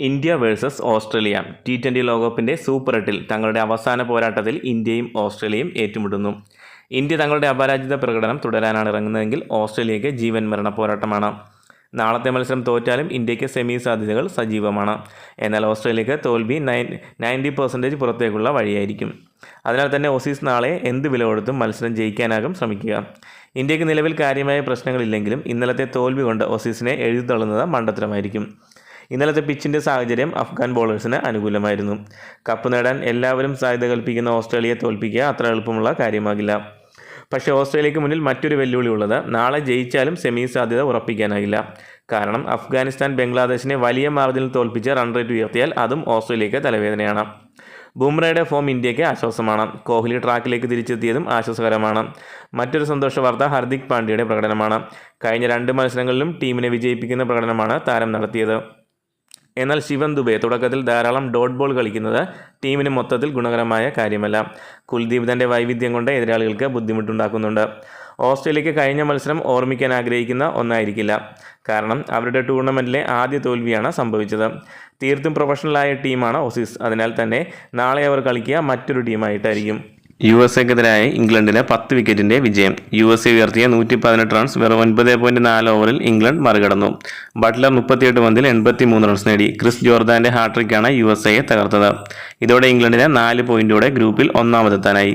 India versus Australia. T twenty ലോകകപ്പിന്റെ super എട്ടിൽ തങ്ങളുടെ അവസാന പോരാട്ടത്തിൽ ഇന്ത്യയും ഓസ്ട്രേലിയയും ഏറ്റുമുട്ടുന്നു. ഇന്ത്യ തങ്ങളുടെ അപരാജിത പ്രകടനം തുടരാനാണ് ഇറങ്ങുന്നതെങ്കിൽ ഓസ്ട്രേലിയയ്ക്ക് ജീവൻ മരണ പോരാട്ടമാണ്. നാളത്തെ മത്സരം തോറ്റാലും ഇന്ത്യയ്ക്ക് സെമി സാധ്യതകൾ സജീവമാണ്. എന്നാൽ ഓസ്ട്രേലിയക്ക് തോൽവി നയൻ നയന്റി പെർസെന്റേജ് പുറത്തേക്കുള്ള വഴിയായിരിക്കും. അതിനാൽ തന്നെ ഓസീസ് നാളെ എന്ത് വില കൊടുത്തും മത്സരം ജയിക്കാനാകും ശ്രമിക്കുക. ഇന്ത്യയ്ക്ക് നിലവിൽ കാര്യമായ പ്രശ്നങ്ങളില്ലെങ്കിലും ഇന്നലത്തെ തോൽവി കൊണ്ട് ഓസീസിനെ എഴുതി തള്ളുന്നത് മണ്ടത്തരമായിരിക്കും. ഇന്നലത്തെ പിച്ചിന്റെ സാഹചര്യം അഫ്ഗാൻ ബോളേഴ്സിന് അനുകൂലമായിരുന്നു. കപ്പ് നേടാൻ എല്ലാവരും സാധ്യത കൽപ്പിക്കുന്ന ഓസ്ട്രേലിയയെ തോൽപ്പിക്കുക അത്ര എളുപ്പമുള്ള കാര്യമാകില്ല. പക്ഷേ ഓസ്ട്രേലിയക്ക് മുന്നിൽ മറ്റൊരു വെല്ലുവിളി ഉള്ളത്. നാളെ ജയിച്ചാലും സെമി സാധ്യത ഉറപ്പിക്കാനാകില്ല. കാരണം അഫ്ഗാനിസ്ഥാൻ ബംഗ്ലാദേശിനെ വലിയ മാർജിനിൽ തോൽപ്പിച്ച് റൺ റേറ്റ് ഉയർത്തിയാൽ അതും ഓസ്ട്രേലിയക്ക് തലവേദനയാണ്. ബുംറയുടെ ഫോം ഇന്ത്യയ്ക്ക് ആശ്വാസമാണ്. കോഹ്ലി ട്രാക്കിലേക്ക് തിരിച്ചെത്തിയതും ആശ്വാസകരമാണ്. മറ്റൊരു സന്തോഷ വാർത്ത ഹർദിക് പാണ്ഡ്യയുടെ പ്രകടനമാണ്. കഴിഞ്ഞ രണ്ട് മത്സരങ്ങളിലും ടീമിനെ വിജയിപ്പിക്കുന്ന പ്രകടനമാണ് താരം നടത്തിയത്. എന്നാൽ ശിവൻ ദുബെ തുടക്കത്തിൽ ധാരാളം ഡോട്ട് ബോൾ കളിക്കുന്നത് ടീമിന് മൊത്തത്തിൽ ഗുണകരമായ കാര്യമല്ല. കുൽദീപ് തന്റെ വൈവിധ്യം കൊണ്ട് എതിരാളികൾക്ക് ബുദ്ധിമുട്ടുണ്ടാക്കുന്നുണ്ട്. ഓസ്ട്രേലിയക്ക് കഴിഞ്ഞ മത്സരം ഓർമ്മിക്കാൻ ആഗ്രഹിക്കുന്ന ഒന്നായിരിക്കില്ല. കാരണം അവരുടെ ടൂർണമെന്റിലെ ആദ്യ തോൽവിയാണ് സംഭവിച്ചത്. തീർത്തും പ്രൊഫഷണലായ ടീമാണ് ഓസീസ്. അതിനാൽ തന്നെ നാളെ അവർ കളിക്കുക മറ്റൊരു ടീമായിട്ടായിരിക്കും. യു എസ് എക്കെതിരായ ഇംഗ്ലണ്ടിന് പത്ത് വിക്കറ്റിന്റെ വിജയം. യു എസ് എ ഉയർത്തിയ നൂറ്റി പതിനെട്ട് റൺസ് വെറും ഒൻപത് പോയിന്റ് നാല് ഓവറിൽ ഇംഗ്ലണ്ട് മറികടന്നു. ബട്ട്ലർ മുപ്പത്തിയെട്ട് പന്തിൽ എൺപത്തി മൂന്ന് റൺസ് നേടി. ക്രിസ് ജോർദാന്റെ ഹാട്രിക്കാണ് യു എസ് എയെ തകർത്തത്. ഇതോടെ ഇംഗ്ലണ്ടിന് നാല് പോയിന്റോടെ ഗ്രൂപ്പിൽ ഒന്നാമതെത്താനായി.